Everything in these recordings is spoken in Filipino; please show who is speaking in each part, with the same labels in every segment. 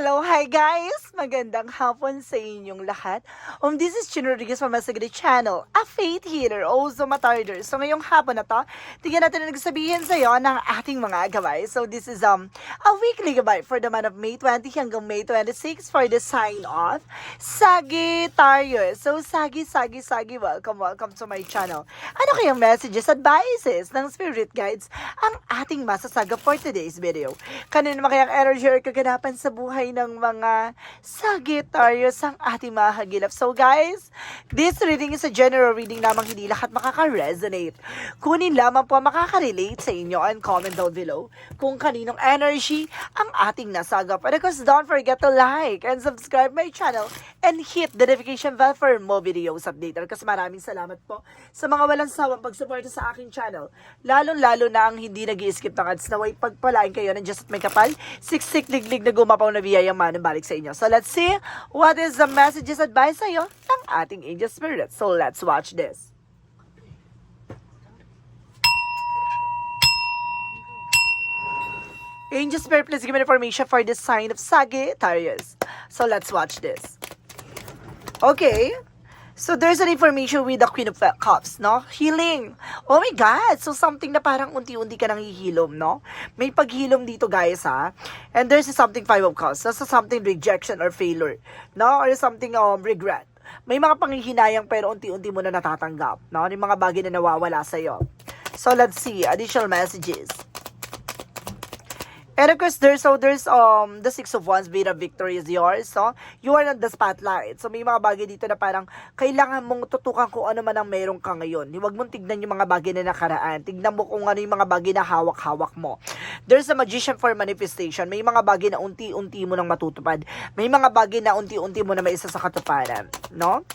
Speaker 1: Hello, hi guys! Magandang hapon sa inyong lahat. Um, this is Chino Rodriguez from Masagadi Channel, a faith healer, also matarder. So ngayong hapon na to, tingnan natin ang nagsabihin sa iyo ng ating mga gabay. So this is um a weekly gabay for the month of May 20 hanggang May 26 for the sign off Sagittarius. So Sagi, Sagi, Sagi, welcome, welcome to my channel. Ano kayang messages, advices ng spirit guides ang ating masasaga for today's video? Kanino naman kayang energy or kaganapan sa buhay ng mga Sagittarius ang ating mga hagilap. So guys, this reading is a general reading lamang hindi lahat makaka-resonate. Kunin lamang po ang makaka-relate sa inyo and comment down below kung kaninong energy ang ating nasagap. And of course, don't forget to like and subscribe my channel and hit the notification bell for more videos updated. Kasi maraming salamat po sa mga walang sawang pagsuporta sa aking channel. Lalo-lalo na ang hindi nag skip ng ads naway pagpalain kayo ng Diyos at may kapal, siksik liglig na gumapaw na biyayang manang balik sa inyo. So let's see what is the messages advice sa'yo ng ating angel spirit. So let's watch this. Angel Spirit, please give me information for the sign of Sagittarius. So let's watch this. Okay. So there's an information with the Queen of Cups, no? Healing. Oh my God! So something na parang unti-unti ka nang hihilom, no? May paghilom dito, guys, ha? And there's something Five of Cups. That's something rejection or failure, no? Or something um, regret. May mga panghihinayang pero unti-unti mo na natatanggap, no? Yung mga bagay na nawawala sa'yo. So let's see. Additional messages. Course, there's so there's um the six of wands being victory is yours. So, you are on the spotlight. So, may mga bagay dito na parang kailangan mong tutukan kung ano man ang meron ka ngayon. Huwag mong tignan yung mga bagay na nakaraan. Tignan mo kung ano yung mga bagay na hawak-hawak mo. There's a magician for manifestation. May mga bagay na unti-unti mo nang matutupad. May mga bagay na unti-unti mo na may isa sa katuparan. No?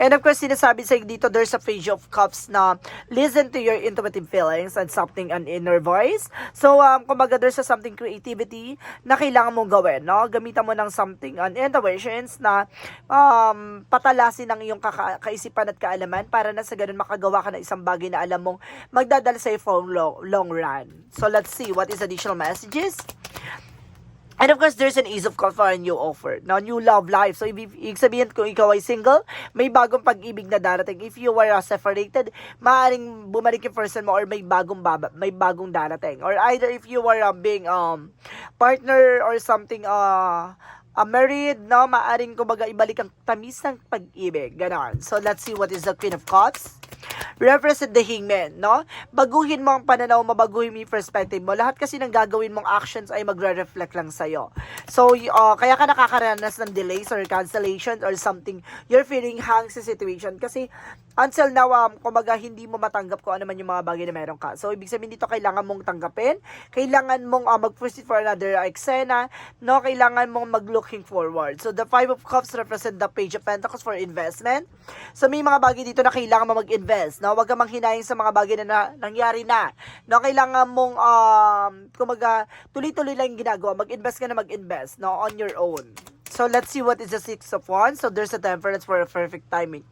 Speaker 1: And of course, sinasabi sa dito, there's a page of cups na listen to your intuitive feelings and something an inner voice. So, um, kumbaga, there's a something creativity na kailangan mong gawin, no? Gamitan mo ng something an intuitions na um, patalasin ng iyong kaka- kaisipan at kaalaman para na sa ganun makagawa ka ng isang bagay na alam mong magdadala sa for long, long run. So, let's see what is additional messages. And of course, there's an ease of cups for a new offer. Now, new love life. So, ibig sabihin kung ikaw ay single, may bagong pag-ibig na darating. If you were uh, separated, maaaring bumalik yung person mo or may bagong baba, may bagong darating. Or either if you were uh, being um, partner or something, uh, uh, married, no, maaring kumbaga ibalik ang tamis ng pag-ibig. Ganon. So, let's see what is the Queen of Cups represent the hangman, no? Baguhin mo ang pananaw mo, baguhin mo yung perspective mo. Lahat kasi ng gagawin mong actions ay magre-reflect lang sa'yo. So, uh, kaya ka nakakaranas ng delays or cancellations or something, you're feeling hang sa situation. Kasi, until now, um, kumbaga, hindi mo matanggap kung ano man yung mga bagay na meron ka. So, ibig sabihin dito, kailangan mong tanggapin, kailangan mong uh, mag-proceed for another eksena, no? Kailangan mong mag-looking forward. So, the Five of Cups represent the Page of Pentacles for investment. So, may mga bagay dito na kailangan mo mag-invest, no? Huwag kang manghinayang sa mga bagay na, na nangyari na. No, kailangan mong um kumaga tuloy-tuloy lang ginagawa. Mag-invest ka na mag-invest, no, on your own. So let's see what is the six of wands. So there's a temperance for a perfect timing.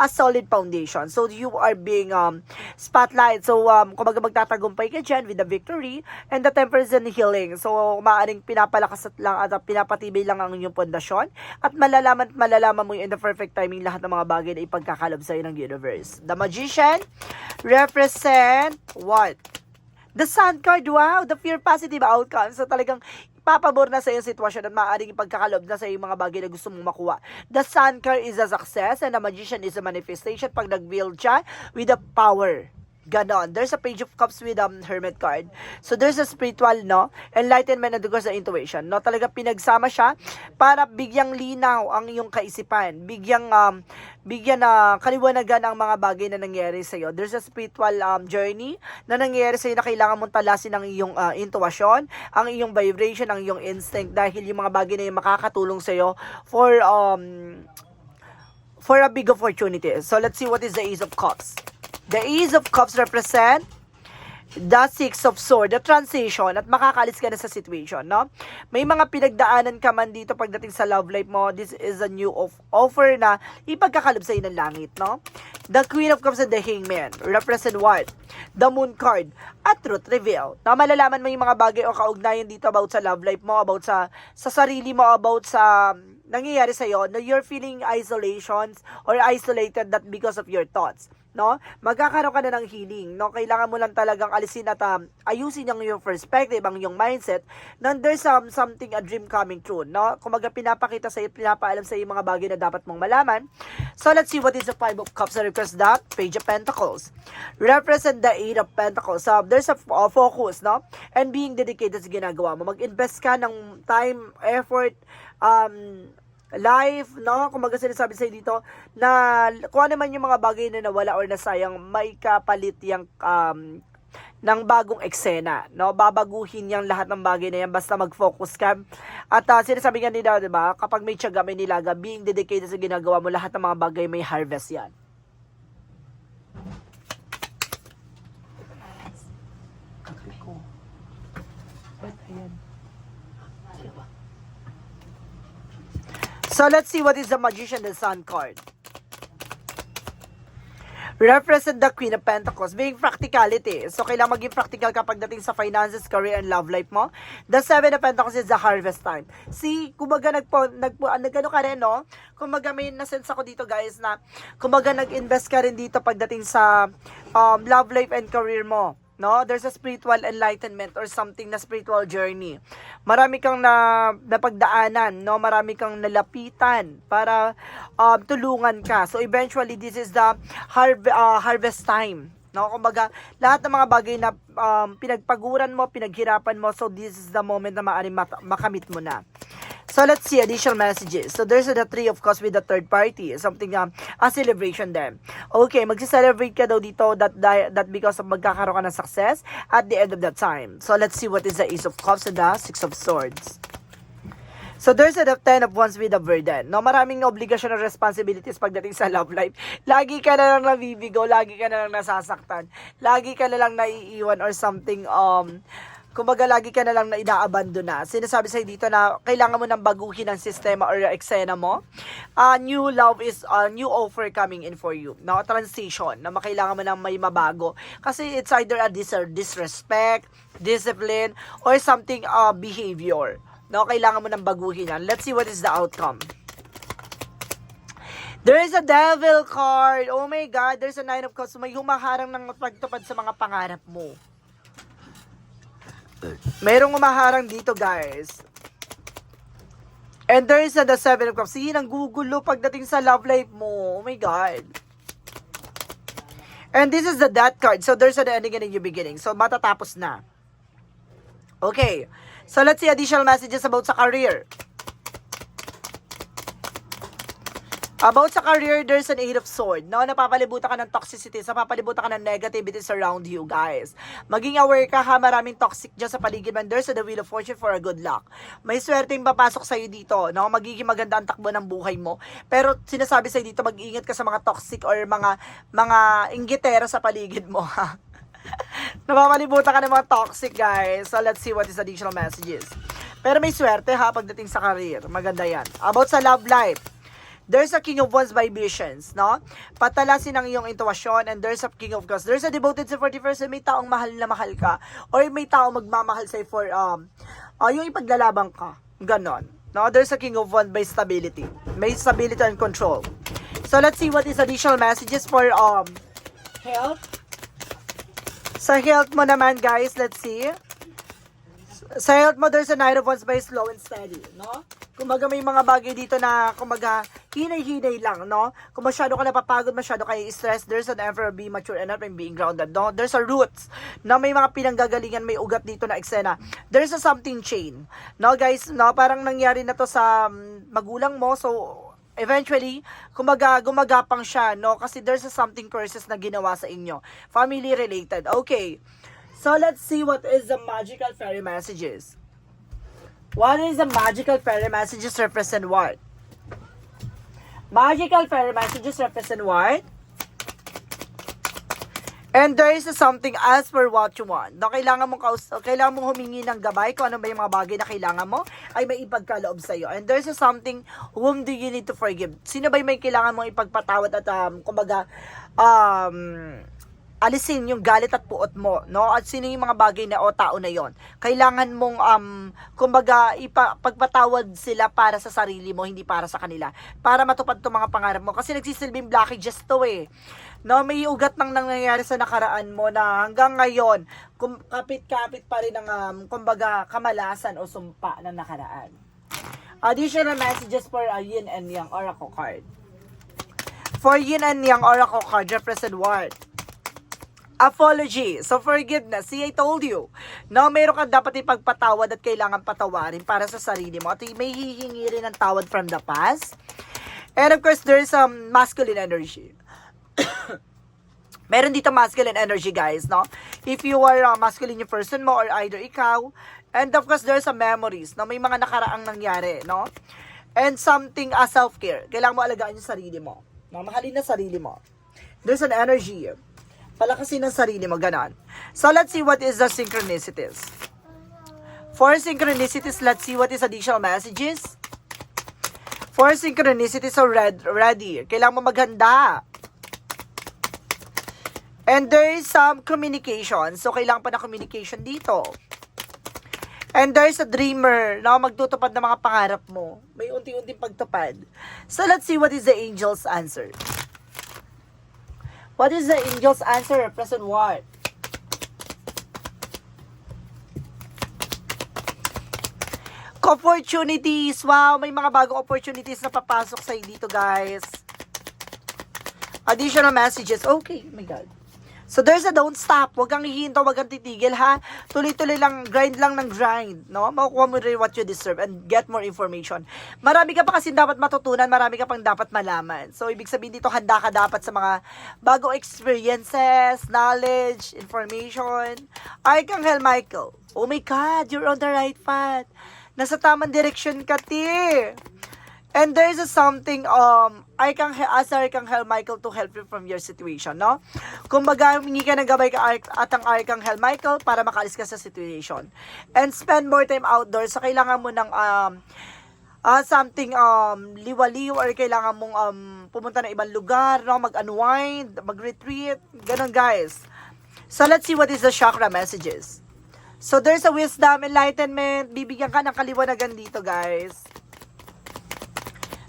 Speaker 1: A solid foundation. So you are being um spotlight. So um kumaga magtatagumpay ka dyan with the victory and the temperance and healing. So maaaring pinapalakas at lang at pinapatibay lang ang inyong pundasyon at malalaman malalaman mo in the perfect timing lahat ng mga bagay na ipagkakalob sa ng universe. The magician represent what? The sun card, wow, the pure positive outcome. So talagang papabor na sa iyong sitwasyon at maaaring ipagkakalob na sa iyong mga bagay na gusto mong makuha. The sun card is a success and the magician is a manifestation pag nag-build siya with the power. Ganon. There's a page of cups with um, hermit card. So there's a spiritual, no? Enlightenment and sa intuition. No? Talaga pinagsama siya para bigyang linaw ang iyong kaisipan. Bigyang, um, bigyan na kaliwanagan ang mga bagay na nangyari sa iyo. There's a spiritual um, journey na nangyari sa iyo na kailangan mong talasin ang iyong uh, intuition, ang iyong vibration, ang iyong instinct dahil yung mga bagay na yung makakatulong sa iyo for um for a big opportunity. So let's see what is the Ace of Cups. The Ace of Cups represent the Six of Swords, the transition, at makakalis ka na sa situation, no? May mga pinagdaanan ka man dito pagdating sa love life mo, this is a new of offer na ipagkakalob sa'yo ng langit, no? The Queen of Cups and the Hangman, represent what? The Moon card, at Truth Reveal. Na malalaman mo yung mga bagay o kaugnayan dito about sa love life mo, about sa, sa sarili mo, about sa nangyayari sa'yo, na you're feeling isolations or isolated that because of your thoughts no? Magkakaroon ka na ng healing, no? Kailangan mo lang talagang alisin at um, ayusin yung yung perspective, ang yung mindset, na there's um, something, a dream coming true, no? Kumaga pinapakita sa iyo, pinapaalam sa iyo mga bagay na dapat mong malaman. So, let's see what is the Five of Cups that represents that Page of Pentacles. Represent the Eight of Pentacles. So, there's a uh, focus, no? And being dedicated sa ginagawa mo. Mag-invest ka ng time, effort, um, life, no? Kung maga sinasabi sa'yo dito, na kung ano man yung mga bagay na nawala or nasayang, may kapalit yung um, ng bagong eksena, no? Babaguhin yung lahat ng bagay na yan basta mag-focus ka. At uh, sinasabi nga nila, 'di ba? Kapag may tiyaga, may nilaga, being dedicated sa ginagawa mo, lahat ng mga bagay may harvest 'yan. Kape ko. Ba't ayan? So let's see what is the Magician the Sun card. Represent the Queen of Pentacles, being practicality. So, kailangan maging practical kapag dating sa finances, career, and love life mo. The Seven of Pentacles is the harvest time. See, kumbaga nagpo, nagpo, ah, nagano ka rin, no? Kumbaga may nasense ako dito, guys, na kumbaga nag-invest ka rin dito pagdating sa um, love life and career mo. No, there's a spiritual enlightenment or something na spiritual journey. Marami kang na napagdaanan, no? Marami kang nalapitan para um, tulungan ka. So eventually this is the harv- uh, harvest time. No, kumbaga, lahat ng mga bagay na um, pinagpaguran mo, pinaghirapan mo, so this is the moment na maaaring makamit mo na. So let's see additional messages. So there's the three of course with the third party, something um, a celebration then. Okay, magsi-celebrate ka daw dito that that because of magkakaroon ka ng success at the end of that time. So let's see what is the Ace of Cups and the Six of Swords. So there's a ten of wands with a burden. No, maraming obligasyon at responsibilities pagdating sa love life. Lagi ka na lang nabibigo, lagi ka na lang nasasaktan, lagi ka na lang naiiwan or something um kumbaga lagi ka na lang na inaabandon na. Sinasabi sa'yo dito na kailangan mo nang baguhin ang sistema or eksena mo. Uh, new love is a new offer coming in for you. No? Transition na makailangan mo nang may mabago. Kasi it's either a dis disrespect, discipline, or something uh, behavior. No? Kailangan mo nang baguhin yan. Let's see what is the outcome. There is a devil card. Oh my God, there's a nine of cups. May humaharang ng pagtupad sa mga pangarap mo. Merong umaharang dito, guys. And there is the seven of cups. Sige, gugulo pagdating sa love life mo. Oh my God. And this is the death card. So there's an ending and a new beginning. So matatapos na. Okay. So let's see additional messages about sa career. About sa career, there's an eight of sword. No, napapalibutan ka ng toxicity, sa papalibutan ka ng negativities around you, guys. Maging aware ka ha, maraming toxic dyan sa paligid man. There's the wheel of fortune for a good luck. May swerte yung papasok sa'yo dito, no? Magiging maganda ang takbo ng buhay mo. Pero sinasabi sa'yo dito, mag-ingat ka sa mga toxic or mga mga inggitera sa paligid mo, ha? Napapalibutan ka ng mga toxic, guys. So, let's see what is additional messages. Pero may swerte ha pagdating sa career. Maganda yan. About sa love life. There's a King of Wands vibrations, no? Patalasin ang iyong intuition and there's a King of Cups. There's a devoted sa 41st may taong mahal na mahal ka or may taong magmamahal sa'yo for um uh, yung ipaglalabang ka. Ganon. No, there's a King of Wands by stability. May stability and control. So let's see what is additional messages for um health. Sa health mo naman, guys, let's see. Sa health mo, there's a Knight of Wands by slow and steady, no? Kumaga may mga bagay dito na kumaga hinay-hinay lang, no? Kung masyado ka napapagod, masyado kayo stress, there's an ever be mature enough and being grounded, no? There's a roots, no? May mga pinanggagalingan, may ugat dito na eksena. There's a something chain, no guys, no? Parang nangyari na to sa um, magulang mo, so eventually, kumaga, gumagapang siya, no? Kasi there's a something curses na ginawa sa inyo. Family related. Okay. So, let's see what is the magical fairy messages. What is the magical fairy messages represent what? Magical fairy messages represent what? And there is something as per what you want. No, kailangan mong kaus- kailangan mong humingi ng gabay kung ano ba yung mga bagay na kailangan mo ay may ipagkaloob sa iyo. And there's something whom do you need to forgive. Sino ba yung may kailangan mong ipagpatawad at um, kumbaga um, alisin yung galit at puot mo, no? At sino yung mga bagay na o tao na yon? Kailangan mong um kumbaga ipa, pagpatawad sila para sa sarili mo, hindi para sa kanila. Para matupad 'tong mga pangarap mo kasi nagsisilbing blockages to eh. No, may ugat nang nangyayari sa nakaraan mo na hanggang ngayon kapit-kapit pa rin ang um, kumbaga kamalasan o sumpa ng nakaraan. Additional messages for a yin and yang oracle card. For yin and yang oracle card represent what? Apology. So, forgiveness. See, I told you. No, meron ka dapat ipagpatawad at kailangan patawarin para sa sarili mo. At may hihingi rin ng tawad from the past. And of course, there's some masculine energy. meron dito masculine energy, guys, no? If you are uh, masculine yung person mo or either ikaw. And of course, there's some memories, no? May mga nakaraang nangyari, no? And something as self-care. Kailangan mo alagaan yung sarili mo. No? Mahalin na sarili mo. There's an energy palakasin ng sarili mo, ganon. So, let's see what is the synchronicities. For synchronicities, let's see what is additional messages. For synchronicities, so red, ready. Kailangan mo maghanda. And there is some communication. So, kailangan pa na communication dito. And there's a dreamer na magtutupad ng mga pangarap mo. May unti-unting pagtupad. So, let's see what is the angel's answer. What is the angel's answer? Represent what? Opportunities. Wow, may mga bagong opportunities na papasok sa dito, guys. Additional messages. Okay, oh my God. So there's a don't stop. Huwag kang hihinto, huwag kang titigil ha. Tuloy-tuloy lang, grind lang ng grind, no? Makukuha mo rin what you deserve and get more information. Marami ka pa kasi dapat matutunan, marami ka pang dapat malaman. So ibig sabihin dito, handa ka dapat sa mga bagong experiences, knowledge, information. Archangel Michael, oh my God, you're on the right path. Nasa tamang direction ka, ti. And there is a something, um, Archangel, as Archangel Michael to help you from your situation, no? Kumbaga, humingi ka ng gabay ka at ang Archangel Michael para makaalis ka sa situation. And spend more time outdoors. So, kailangan mo ng, um, ah something um liwaliw or kailangan mong um pumunta ng ibang lugar, no, mag-unwind, mag-retreat, ganun guys. So let's see what is the chakra messages. So there's a wisdom, enlightenment, bibigyan ka ng kaliwanagan dito guys.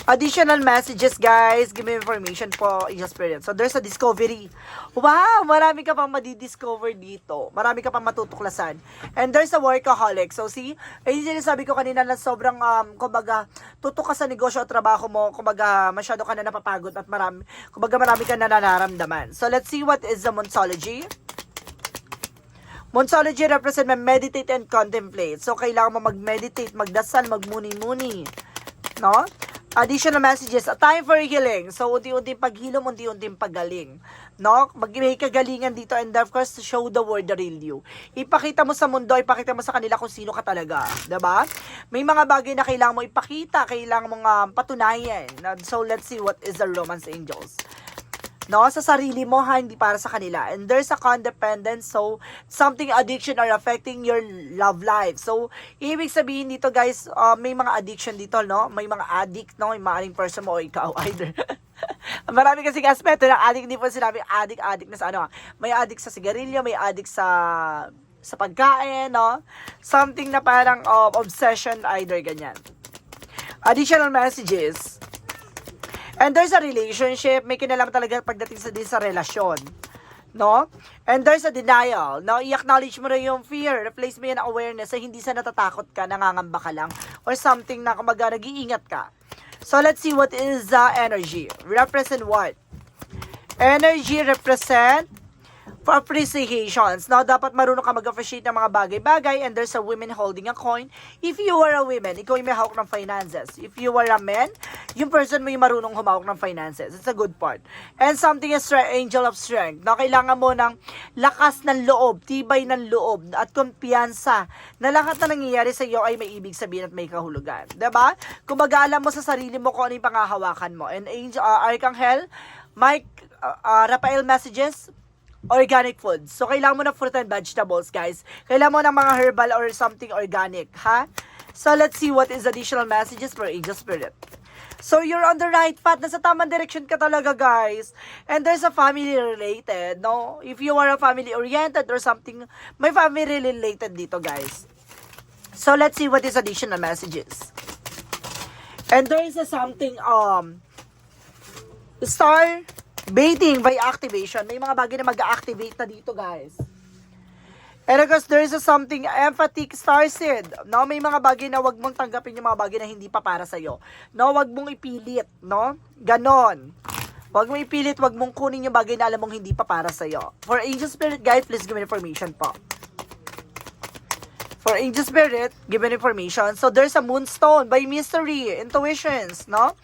Speaker 1: Additional messages, guys. Give me information po, experience. So, there's a discovery. Wow! Marami ka pang madidiscover dito. Marami ka pang matutuklasan. And there's a workaholic. So, see? Ayun yung sabi ko kanina na sobrang, um, kumbaga, tutok ka sa negosyo o trabaho mo. Kumbaga, masyado ka na napapagod at marami, kumbaga, marami ka na nararamdaman. So, let's see what is the Monsology. Monsology represent may meditate and contemplate. So, kailangan mo mag-meditate, magdasal, magmuni-muni. No? Additional messages, a time for healing. So, unti-unting paghilom, unti-unting pagaling. No? Mag may kagalingan dito and of course, show the world the real you. Ipakita mo sa mundo, ipakita mo sa kanila kung sino ka talaga. ba? May mga bagay na kailangan mo ipakita, kailangan mong um, patunayan. So, let's see what is the romance angels no sa sarili mo ha hindi para sa kanila. And there's a codependence so something addiction are affecting your love life. So ibig sabihin dito guys uh, may mga addiction dito no? May mga addict no? May maaring person mo o ikaw either. Marami kasi aspeto ng addict hindi po sinabi addict addict na sa ano may addict sa sigarilyo may addict sa sa pagkain no? Something na parang uh, obsession either ganyan. Additional messages And there's a relationship, may kinalam talaga pagdating sa din sa relasyon. No? And there's a denial. No? I-acknowledge mo rin yung fear. Replace mo yan awareness sa hindi sa natatakot ka, nangangamba ka lang. Or something na kumaga nag-iingat ka. So, let's see what is the energy. Represent what? Energy represent for appreciations. Now, dapat marunong ka mag-appreciate ng mga bagay-bagay and there's a woman holding a coin. If you are a woman, ikaw yung may hawak ng finances. If you are a man, yung person mo yung marunong humawak ng finances. It's a good part. And something is angel of strength. Na kailangan mo ng lakas ng loob, tibay ng loob, at kumpiyansa na lahat na nangyayari sa iyo ay may ibig sabihin at may kahulugan. ba? Kung alam mo sa sarili mo kung ano yung pangahawakan mo. And angel, uh, Archangel, Mike, uh, uh, Rafael messages, organic foods. So, kailangan mo ng fruit and vegetables, guys. Kailangan mo ng mga herbal or something organic, ha? So, let's see what is additional messages for Angel Spirit. So, you're on the right path. Nasa tamang direction ka talaga, guys. And there's a family related, no? If you are a family oriented or something, may family related dito, guys. So, let's see what is additional messages. And there is a something, um, star baiting by activation. May mga bagay na mag-activate na dito, guys. And of course, there is a something emphatic star seed. No, may mga bagay na wag mong tanggapin yung mga bagay na hindi pa para sa No, wag mong ipilit, no? Ganon. Wag mong ipilit, wag mong kunin yung bagay na alam mong hindi pa para sa For Angel Spirit Guide, please give me information po. For Angel Spirit, give me information. So, there's a moonstone by mystery, intuitions, no?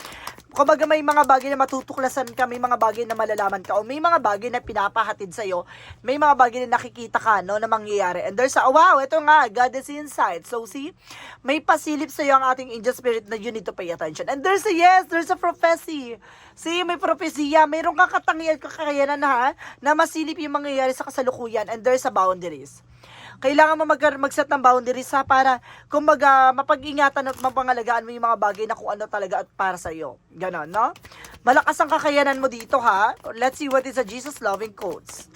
Speaker 1: Kumbaga may mga bagay na matutuklasan ka, may mga bagay na malalaman ka, o may mga bagay na pinapahatid sa'yo, may mga bagay na nakikita ka, no, na mangyayari. And there's a, wow, ito nga, God is inside. So, see, may pasilip sa'yo ang ating angel spirit na you need to pay attention. And there's a, yes, there's a prophecy. See, may propesya, mayroong kakatangian, kakayanan na, ha, na masilip yung mangyayari sa kasalukuyan, and there's a boundaries kailangan mo mag mag-set ng boundaries ha para kumbaga mapag-ingatan at mapangalagaan mo yung mga bagay na kung ano talaga at para sa iyo. Ganon, no? Malakas ang kakayanan mo dito ha. Let's see what is a Jesus loving quotes.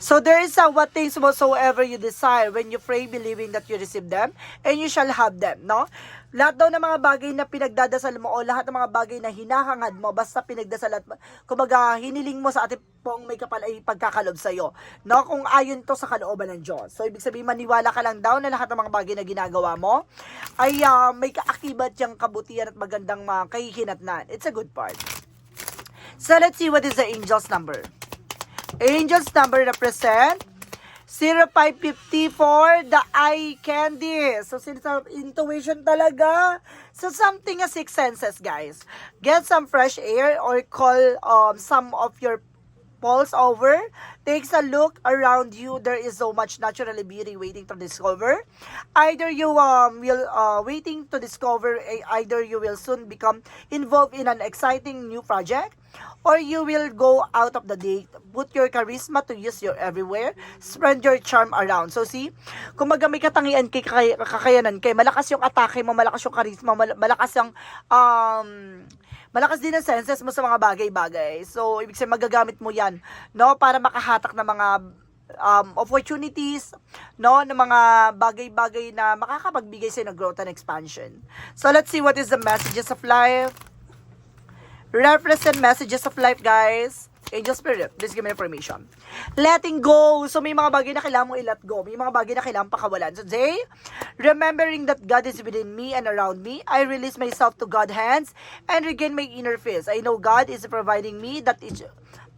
Speaker 1: So there is a what things whatsoever you desire when you pray believing that you receive them and you shall have them, no? Lahat daw ng mga bagay na pinagdadasal mo o lahat ng mga bagay na hinahangad mo basta pinagdasal at kumbaga hiniling mo sa ating pong may kapal ay pagkakalob sa iyo. No? Kung ayon to sa kalooban ng Diyos. So ibig sabihin maniwala ka lang daw na lahat ng mga bagay na ginagawa mo ay uh, may kaakibat yung kabutihan at magandang mga kahihinatnan. It's a good part. So let's see what is the angel's number. Angel's number represent 0554, the eye candy. So, sinasa intuition talaga. So, something as six senses, guys. Get some fresh air or call um, some of your pulse over. Takes a look around you. There is so much naturally beauty waiting to discover. Either you um will uh, waiting to discover, eh, either you will soon become involved in an exciting new project, or you will go out of the date, put your charisma to use your everywhere, spread your charm around. So see, kumaga may katangian kay kay- kakayanan kay malakas yung atake mo, malakas yung charisma, mal- malakas yung um malakas din ang senses mo sa mga bagay-bagay. So, ibig sabihin magagamit mo 'yan, no, para makahatak ng mga um, opportunities, no, ng mga bagay-bagay na makakapagbigay sa'yo ng growth and expansion. So, let's see what is the messages of life. Represent messages of life, guys. Angel Spirit, please give me information. Letting go. So, may mga bagay na kailangan mo i-let go. May mga bagay na kailangan pakawalan. So, today, remembering that God is within me and around me, I release myself to God's hands and regain my inner peace. I know God is providing me that is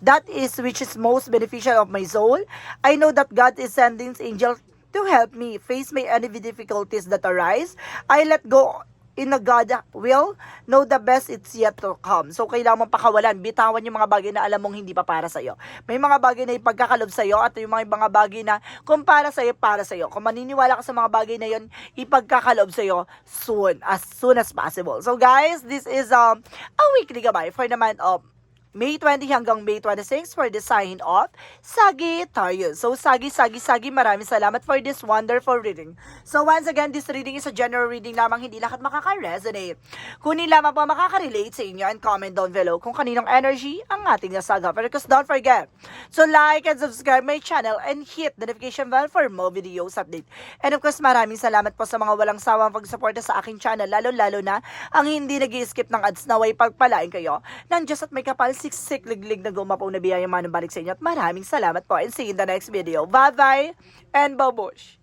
Speaker 1: that is which is most beneficial of my soul. I know that God is sending angel to help me face my any difficulties that arise. I let go in a God will, know the best it's yet to come. So, kailangan mong pakawalan, bitawan yung mga bagay na alam mong hindi pa para sa'yo. May mga bagay na ipagkakalob sa'yo at yung mga, mga bagay na kung para sa'yo, para sa'yo. Kung maniniwala ka sa mga bagay na yun, ipagkakalob sa'yo soon, as soon as possible. So, guys, this is um, a weekly gabay for the month of May 20 hanggang May 26 for the sign of Sagittarius. So, Sagi, Sagi, Sagi, maraming salamat for this wonderful reading. So, once again, this reading is a general reading lamang, hindi lahat makaka-resonate. Kunin lamang po makaka-relate sa inyo and comment down below kung kaninong energy ang ating nasaga. But because don't forget to like and subscribe my channel and hit the notification bell for more videos update. And of course, maraming salamat po sa mga walang sawang pagsuporta sa aking channel, lalo-lalo na ang hindi nag skip ng ads na way pagpalain kayo ng Diyos at may kapal siksik liglig na gumapaw na biyaya manong balik sa inyo at maraming salamat po and see you in the next video. Bye-bye and babush!